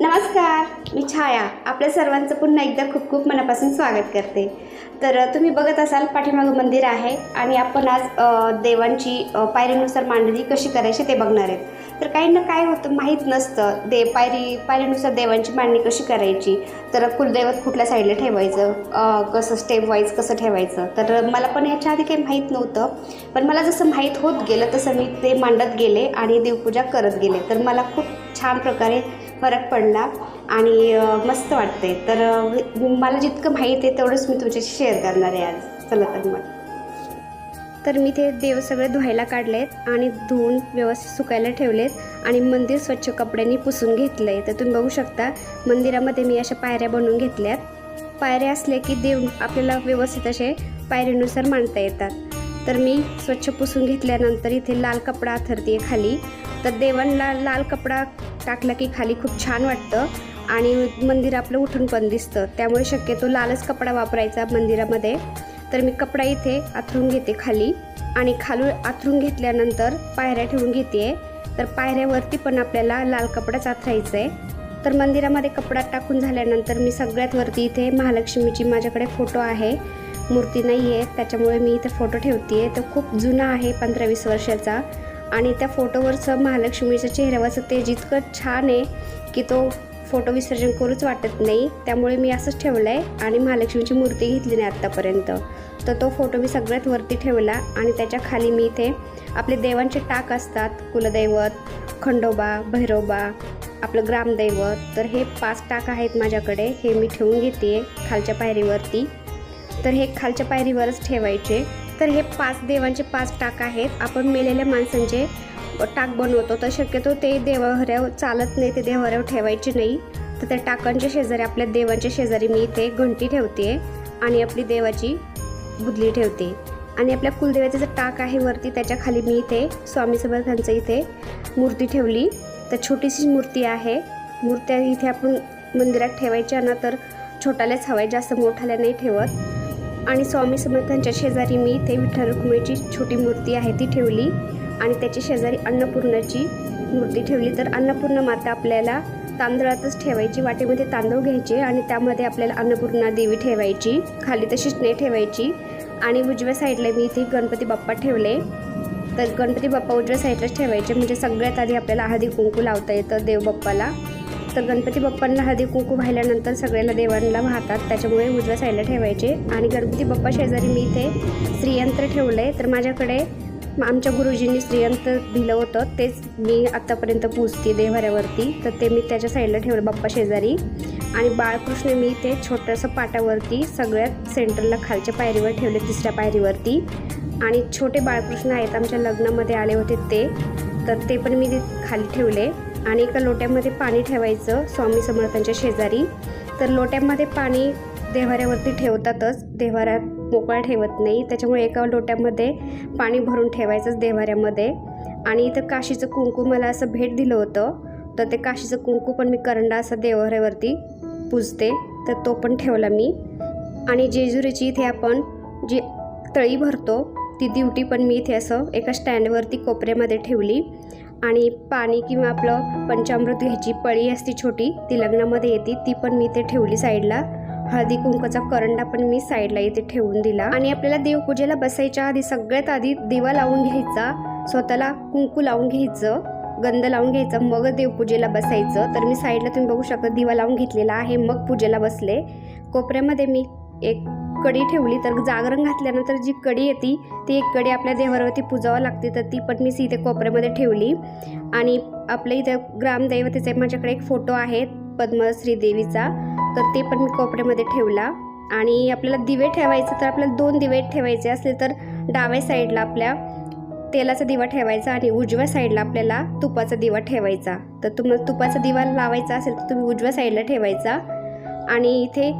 नमस्कार मी छाया. आपल्या सर्वांचं पुन्हा एकदा खूप खूप मनापासून स्वागत करते. तर तुम्ही बघत असाल पाठीमागं मंदिर आहे आणि आपण आज देवांची पायरीनुसार मांडणी कशी करायची ते बघणार आहेत. तर काहींना काय होतं माहीत नसतं. दे पायरी पायरीनुसार देवांची मांडणी कशी करायची? तर कुलदैवत कुठल्या साईडला ठेवायचं? कसं स्टेप वाईज कसं ठेवायचं? तर मला पण याच्या आधी काही माहीत नव्हतं. पण मला जसं माहीत होत गेलं तसं मी ते मांडत गेले आणि देवपूजा करत गेले. तर मला खूप छान प्रकारे फरक पडला आणि मस्त वाटते तर मला जितकं माहीत आहे तेवढंच मी तुमच्याशी शेअर करणार आहे आज. चला तर मग. तर मी ते देव सगळे धुवायला काढलेत आणि धुवून व्यवस्थित सुकायला ठेवलेत आणि मंदिर स्वच्छ कपड्यांनी पुसून घेतलं आहे तर तुम्ही बघू शकता मंदिरामध्ये मी अशा पायऱ्या बनवून घेतल्यात. पायऱ्या असल्या की देव आपल्याला व्यवस्थित असे पायरीनुसार मांडता येतात. तर मी स्वच्छ पुसून घेतल्यानंतर इथे लाल कपडा थरते खाली. तर देवांना लाल कपडा टाकला की खाली खूप छान वाटतं. आणि मंदिर आपलं उठून पण दिसतं. त्यामुळे शक्यतो लालच कपडा वापरायचा मंदिरामध्ये. तर मी कपडा इथे आथरून घेते खाली. आणि खालून आथरून घेतल्यानंतर पायऱ्या ठेवून घेते. तर पायऱ्यावरती पण आपल्याला लाल कपडाच आथरायचा आहे तर मंदिरामध्ये कपडा टाकून झाल्यानंतर मी सगळ्यात वरती इथे महालक्ष्मीची माझ्याकडे फोटो आहे. मूर्ती नाही आहे त्याच्यामुळे मी इथे फोटो ठेवते आहे तो खूप जुना आहे पंधरा वीस वर्षाचा. आणि त्या फोटोवरचं महालक्ष्मीच्या चेहऱ्यावरचं तेज इतकं छान आहे की तो फोटो विसर्जन करूच वाटत नाही. त्यामुळे मी असंच ठेवलं आहे आणि महालक्ष्मीची मूर्ती घेतली नाही आत्तापर्यंत. तर तो फोटो मी सगळ्यात वरती ठेवला आणि त्याच्याखाली मी इथे आपले देवांचे टाक असतात कुलदैवत खंडोबा भैरोबा आपलं ग्रामदैवत. तर हे पाच टाक आहेत माझ्याकडे हे मी ठेवून घेते खालच्या पायरीवरती. तर हे खालच्या पायरीवरच ठेवायचे. तर हे पाच देवांचे पाच टाक आहेत. आपण मेलेल्या माणसांचे टाक बनवतो. तर शक्यतो ते देवाऱ्यावर चालत नाही ते देवाऱ्यावर ठेवायचे नाही. तर त्या टाकांच्या शेजारी आपल्या देवांच्या शेजारी मी इथे घंटी ठेवते आणि आपली देवाची बुदली ठेवते. आणि आपल्या कुलदेवाचं जे टाक आहे वरती त्याच्याखाली मी इथे स्वामी समर्थांचं इथे मूर्ती ठेवली. तर छोटीशी मूर्ती आहे. मूर्त्या इथे आपण मंदिरात ठेवायच्या ना तर छोट्यालाच हवाय जास्त मोठ्याला नाही ठेवत. आणि स्वामी समर्थांच्या शेजारी मी इथे विठ्ठल रुक्मिणीची छोटी मूर्ती आहे ती ठेवली. आणि त्याच्या शेजारी अन्नपूर्णाची मूर्ती ठेवली. तर अन्नपूर्णा माता आपल्याला तांदळातच ठेवायची वाटेमध्ये तांदूळ घ्यायचे आणि त्यामध्ये आपल्याला अन्नपूर्णा देवी ठेवायची खाली तशीच नाही ठेवायची. आणि उजव्या साईडला मी इथे गणपती बाप्पा ठेवले. तर गणपती बाप्पा उजव्या साईडलाच ठेवायचे. म्हणजे सगळ्यात आधी आपल्याला हळदी कुंकू लावता येतं देव बाप्पाला तर गणपती बाप्पांना हळदी कुंकू वाहिल्यानंतर सगळ्याला देवांना वाहतात. त्याच्यामुळे उजव्या साईडला ठेवायचे. आणि गणपती बाप्पा शेजारी मी इथे स्त्रीयंत्र ठेवलं आहे तर माझ्याकडे आमच्या गुरुजींनी स्त्रियंत्र दिलं होतं. तेच मी आत्तापर्यंत पूजते देवाऱ्यावरती. तर ते मी त्याच्या साईडला ठेवलं बाप्पा शेजारी. आणि बाळकृष्ण मी इथे छोटंसं पाटावरती सगळ्यात सेंटरला खालच्या पायरीवर ठेवले तिसऱ्या पायरीवरती. आणि छोटे बाळकृष्ण आहेत आमच्या लग्नामध्ये आले होते ते. तर ते पण मी खाली ठेवले. आणि एका लोट्यामध्ये पाणी ठेवायचं स्वामी समर्थांच्या शेजारी. तर लोट्यामध्ये पाणी देवाऱ्यावरती ठेवतातच देवाऱ्यात मोकळा ठेवत नाही. त्याच्यामुळे एका लोट्यामध्ये पाणी भरून ठेवायचंच देवाऱ्यामध्ये आणि इथं काशीचं कुंकू मला असं भेट दिलं होतं. तर ते काशीचं कुंकू पण मी करंडा असं देवाऱ्यावरती पूजते. तर तो पण ठेवला मी. आणि जेजुरीची इथे आपण जी तळी भरतो ती दिवटी पण मी इथे असं एका स्टँडवरती कोपऱ्यामध्ये ठेवली. आणि पाणी किंवा आपलं पंचामृत घ्यायची पळी असती छोटी ती लग्नामध्ये येते ती पण मी इथे ठेवली साईडला. हळदी कुंकाचा करंडा पण मी साईडला इथे ठेवून दिला. आणि आपल्याला देवपूजेला बसायच्या आधी सगळ्यात आधी दिवा लावून घ्यायचा स्वतःला कुंकू लावून घ्यायचं गंध लावून घ्यायचं मग देवपूजेला बसायचं. तर मी साईडला तुम्ही बघू शकता दिवा लावून घेतलेला आहे मग पूजेला बसले. कोपऱ्यामध्ये मी एक कडी ठेवली तर जागरण घातल्यानंतर जी कडी येते ती एक कडी आपल्या देवावरती पूजावं लागते तर ती पण मी इथे कोपऱ्यामध्ये ठेवली. आणि आपल्या इथे ग्रामदैवतेचे माझ्याकडे एक फोटो आहे पद्मश्री देवीचा तर ते पण मी कोपऱ्यामध्ये ठेवला. आणि आपल्याला दिवे ठेवायचे तर आपल्याला दोन दिवे ठेवायचे असले तर डाव्या साईडला आपल्या तेलाचा दिवा ठेवायचा आणि उजव्या साईडला आपल्याला तुपाचा दिवा ठेवायचा. तर तुम्हाला तुपाचा दिवा लावायचा असेल तर तुम्ही उजव्या साईडला ठेवायचा. आणि इथे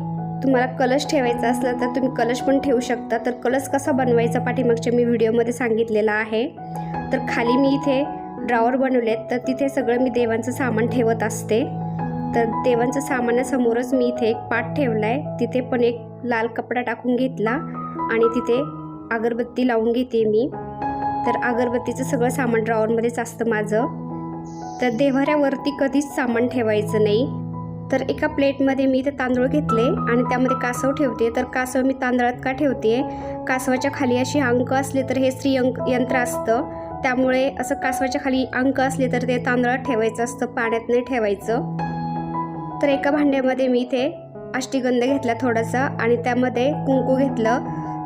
तुम्हाला कलश ठेवायचा असला तर तुम्ही कलश पण ठेवू शकता. तर कलश कसा बनवायचा पाठीमागच्या मी व्हिडिओमध्ये सांगितलेला आहे. तर खाली मी इथे ड्रॉवर बनवलेत. तर तिथे सगळं मी देवांचं सामान ठेवत असते. तर देवांचं सामानासमोरच मी इथे एक पाट ठेवला आहे तिथे पण एक लाल कपडा टाकून घेतला आणि तिथे अगरबत्ती लावून घेते मी. तर अगरबत्तीचं सगळं सामान ड्रॉवरमध्येच असतं माझं. तर देव्हाऱ्यावरती कधीच सामान ठेवायचं नाही. तर एका प्लेटमध्ये मी ते तांदूळ घेतले आणि त्यामध्ये कासव ठेवते. तर कासव मी तांदळात का ठेवते? कासवाच्या खाली अशी अंक असले तर हे श्रीयंक यंत्र असतं. त्यामुळे असं कासवाच्या खाली अंक असले तर ते तांदळात ठेवायचं असतं पाण्यात नाही ठेवायचं. तर एका भांड्यामध्ये मी इथे अष्टीगंध घेतला थोडासा आणि त्यामध्ये कुंकू घेतलं.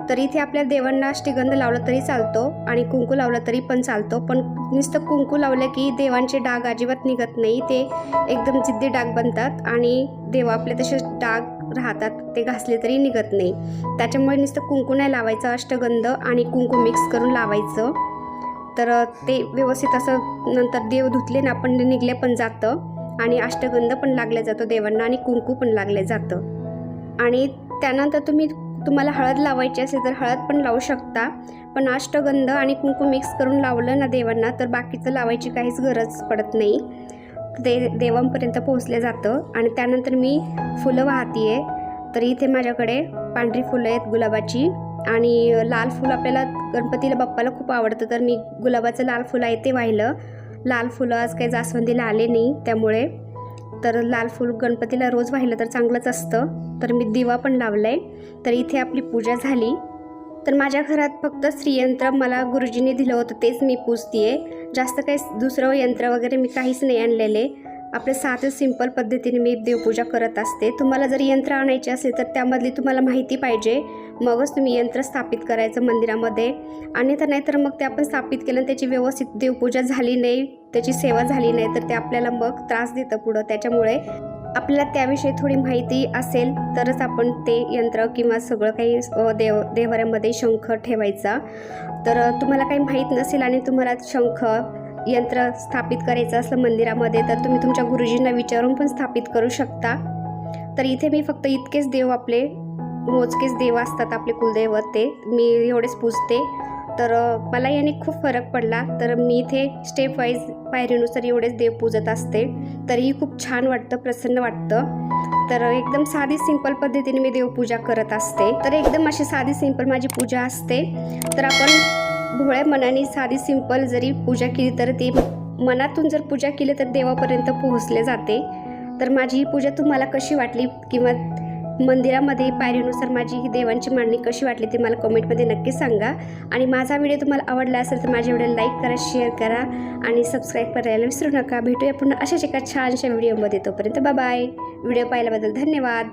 तर इथे आपल्या देवांना श्रीगंध लावलं तरी चालतो आणि कुंकू लावलं तरी पण चालतो. पण नुसतं कुंकू लावलं की देवांचे डाग अजिबात निघत नाही. ते एकदम जिद्दी डाग बनतात आणि देव आपले तसेच डाग राहतात ते घासले तरी निघत नाही. त्याच्यामुळे नुसतं कुंकू नाही लावायचं अष्टगंध आणि कुंकू मिक्स करून लावायचं. तर ते व्यवस्थित असं नंतर देव धुतले ना पण निघले पण जातं. आणि अष्टगंध पण लागलं जातो देवांना आणि कुंकू पण लागलं जातं. आणि त्यानंतर तुम्ही तुम्हाला हळद लावायची असेल तर हळद पण लावू शकता. पण अष्टगंध आणि कुंकू मिक्स करून लावलं ना देवांना तर बाकीचं लावायची काहीच गरज पडत नाही. ते देवांपर्यंत पोहोचलं जातं. आणि त्यानंतर मी फुलं वाहती आहे तर इथे माझ्याकडे पांढरी फुलं आहेत गुलाबाची. आणि लाल फुल आपल्याला गणपतीला बाप्पाला खूप आवडतं. तर मी गुलाबाचं लाल फुलं आहे ते वाहिलं. लाल फुलं आज काही जास्वंदीला आले नाही त्यामुळे तर लाल फूल गणपतीला रोज वाहिलं तर चांगलंच असतं. तर मी दिवा पण लावला आहे तर इथे आपली पूजा झाली. तर माझ्या घरात फक्त श्रीयंत्र मला गुरुजींनी दिलं होतं तेच मी पूजते आहे जास्त काही दुसरं यंत्र वगैरे मी काहीच नाही आणलेले. आपल्या साध्या सिंपल पद्धतीने मी देवपूजा करत असते. तुम्हाला जर यंत्र आणायचे असेल तर त्यामधली तुम्हाला माहिती पाहिजे. मगच तुम्ही यंत्र स्थापित करायचं मंदिरामध्ये. आणि तर नाहीतर मग ते आपण स्थापित केलं आणि त्याची व्यवस्थित देवपूजा झाली नाही त्याची सेवा झाली नाही तर ते आपल्याला मग त्रास देतं पुढं. त्याच्यामुळे आपल्याला त्याविषयी थोडी माहिती असेल तरच आपण ते यंत्र किंवा सगळं काही देव देवाऱ्यामध्ये शंख ठेवायचा. तर तुम्हाला काही माहीत नसेल आणि तुम्हाला शंख यंत्र स्थापित करायचं असलं मंदिरामध्ये तर तुम्ही तुमच्या गुरुजींना विचारून पण स्थापित करू शकता. तर इथे मी फक्त इतकेच देव आपले मोजकेच देव असतात आपले कुलदैवत ते मी एवढेच पूजते. तर मला याने खूप फरक पडला. तर मी इथे स्टेप वाईज पायरीनुसार एवढेच देव पूजत असते. तरीही खूप छान वाटतं प्रसन्न वाटतं. तर एकदम साधी सिंपल पद्धतीने मी देवपूजा करत असते. तर एकदम अशी साधी सिंपल माझी पूजा असते. तर आपण भोळ्या मनाने साधी सिंपल जरी पूजा केली तर ती मनातून जर पूजा केली तर देवापर्यंत पोहोचले जाते. तर माझी ही पूजा तुम्हाला कशी वाटली? किंवा मंदिरामध्ये पायरीनुसार माझी ही देवांची मांडणी कशी वाटली ते मला कमेंटमध्ये नक्की सांगा. आणि माझा व्हिडिओ तुम्हाला आवडला असेल तर माझ्या व्हिडिओ लाईक करा शेअर करा आणि सबस्क्राईब करायला विसरू नका. भेटूया पुन्हा अशाच एका छानशा व्हिडिओमध्ये. तोपर्यंत बाय व्हिडिओ पाहिल्याबद्दल धन्यवाद.